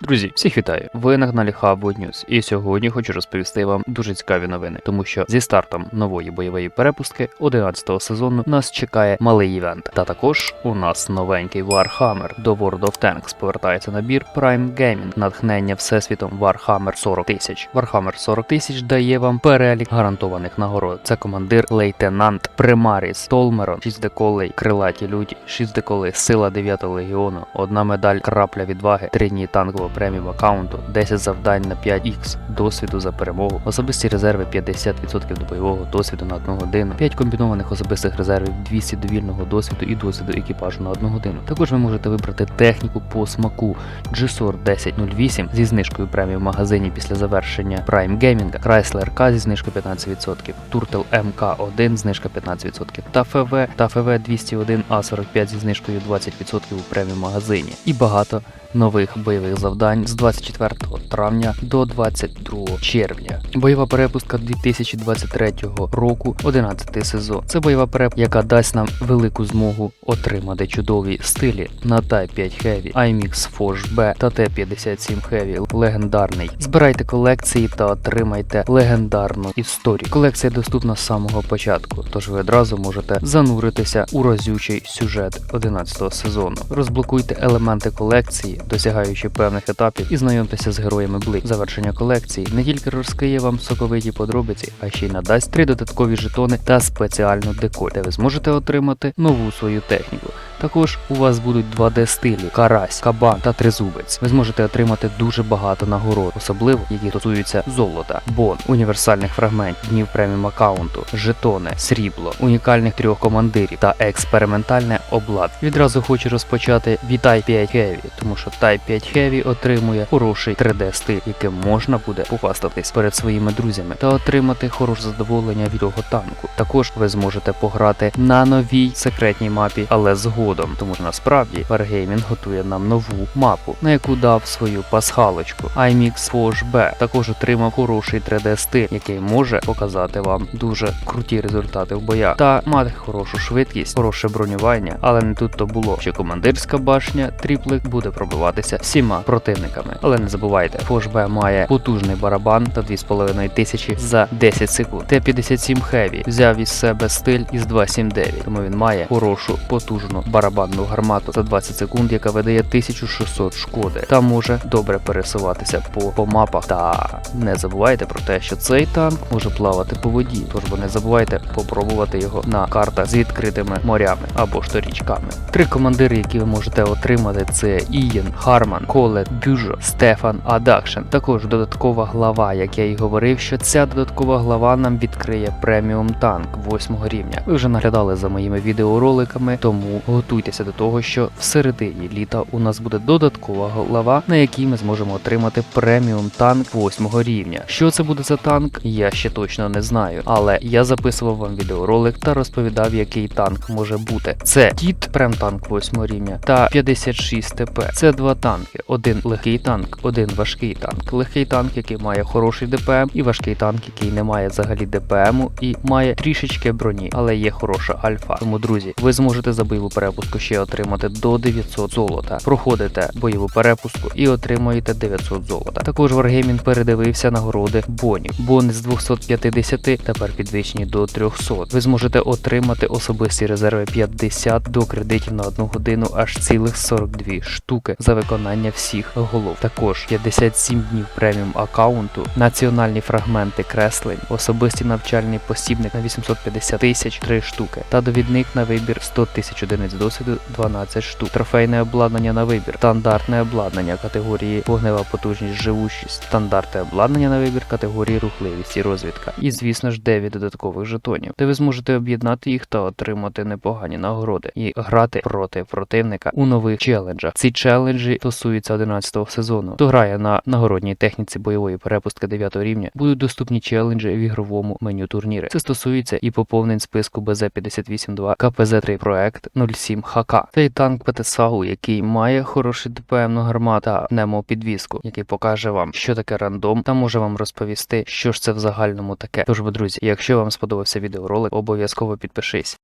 Друзі, всіх вітаю! Ви на каналі Hubwood News, і сьогодні хочу розповісти вам дуже цікаві новини, тому що зі стартом нової бойової перепустки 11-го сезону нас чекає малий івент. Та також у нас новенький Warhammer до World of Tanks повертається набір Prime Gaming, натхнення всесвітом Warhammer 40 тисяч. Warhammer 40 тисяч дає вам перелік гарантованих нагород. Це командир лейтенант Примаріс Толмерон, 6 деколей, крилаті люді, 6 деколей, сила 9 легіону, одна медаль крапля відваги, 3 дні танкового преміум аккаунту, 10 завдань на 5х, досвіду за перемогу, особисті резерви 50% до бойового досвіду на 1 годину, 5 комбінованих особистих резервів, 200 довільного досвіду і досвіду екіпажу на 1 годину. Також ви можете вибрати техніку по смаку GSOR 1008 зі знижкою премії в магазині після завершення Prime Gaming, Chrysler K зі знижкою 15%, Turtle MK1 знижка 15% та ФВ та ФВ 201 А45 зі знижкою 20% у преміум магазині. І багато нових бойових завдань з 24 травня до 22 червня. Бойова перепустка 2023 року, 11 сезон. Це бойова перепустка, яка дасть нам велику змогу отримати чудові стилі на Type 5 Heavy, IMX Forge B та T57 Heavy легендарний. Збирайте колекції та отримайте легендарну історію. Колекція доступна з самого початку, тож ви одразу можете зануритися у разючий сюжет 11 сезону. Розблокуйте елементи колекції, досягаючи певних етапів, і знайомтеся з героями Бли. Завершення колекції не тільки розкриє вам соковиті подробиці, а ще й надасть три додаткові жетони та спеціальну деколь, де ви зможете отримати нову свою техніку. Також у вас будуть 2D стилі, карась, кабан та тризубець. Ви зможете отримати дуже багато нагород, особливо які стосуються золота, бон, універсальних фрагментів, днів преміум аккаунту, жетони, срібло, унікальних трьох командирів та експериментальне облад. Відразу хочу розпочати від Type 5 Heavy, тому що Type 5 Heavy отримує хороший 3D стиль, яким можна буде похвастатись перед своїми друзями та отримати хороше задоволення від того танку. Також ви зможете пограти на новій секретній мапі, але згодом, тому що насправді Wargaming готує нам нову мапу, на яку дав свою пасхалочку. IMX Forge B також отримав хороший 3D стиль, який може показати вам дуже круті результати в боях та мати хорошу швидкість, хороше бронювання, але не тут то було, що командирська башня Тріплик буде пробиватися всіма противниками. Але не забувайте, Forge має потужний барабан та 2,5 тисячі за 10 секунд. Т-57 Heavy взяв із себе стиль із 279, тому він має хорошу потужну барабанну гармату за 20 секунд, яка видає 1600 шкоди та може добре пересуватися по, по мапах. Та не забувайте про те, що цей танк може плавати по воді, тож бо не забувайте попробувати його на картах з відкритими морями або ж то річками. Три командири, які ви можете отримати, це Ієн, Харман, Колет, Бюжо, Стефан Адакшен. Також додаткова глава, як я і говорив, що ця додаткова глава нам відкриє преміум танк 8 рівня. Ви вже наглядали за моїми відеороликами, тому готуйтеся до того, що в середині літа у нас буде додаткова глава, на якій ми зможемо отримати преміум танк 8 рівня. Що це буде за танк, я ще точно не знаю, але я записував вам відеоролик та розповідав, який танк може бути. Це Тіт, прем танк 8 рівня та 56 ТП. Це два танки: один легкий танк, один важкий танк. Легкий танк, який має хороший ДПМ, і важкий танк, який не має взагалі ДПМу і має трішечки броні, але є хороша альфа. Тому, друзі, ви зможете за бойову перепустку ще отримати до 900 золота. Проходите бойову перепустку і отримуєте 900 золота. Також Wargaming передивився нагороди бонів. Бони з 250 тепер підвищені до 300. Ви зможете отримати особисті резерви 50 до кредитів на одну годину аж цілих 42 штуки за виконання всіх голов. Також 57 днів преміум аккаунту, національні фрагменти креслень, особистий навчальний посібник на 850 тисяч 3 штуки та довідник на вибір 100 тисяч одиниць досвіду 12 штук. Трофейне обладнання на вибір, стандартне обладнання категорії вогнева потужність живучість, стандартне обладнання на вибір категорії рухливість і розвідка. І звісно ж 9 додаткових жетонів, де ви зможете об'єднати їх та отримати непогані нагороди і грати проти противника у нових челенджах. Ці челенджі стосуються 11 сезону. Хто грає на нагородній техніці бойової перепустки 9 рівня, будуть доступні челенджі в ігровому меню турніри. Це стосується і поповнень списку БЗ-58-2 КПЗ-3 проект 07 ХК. Цей танк ПТСАУ, який має хороший ДПМ гармат та немо-підвіску, який покаже вам, що таке рандом, та може вам розповісти, що ж це в загальному таке. Тож, друзі, якщо вам сподобався відеоролик, обов'язково підпишись.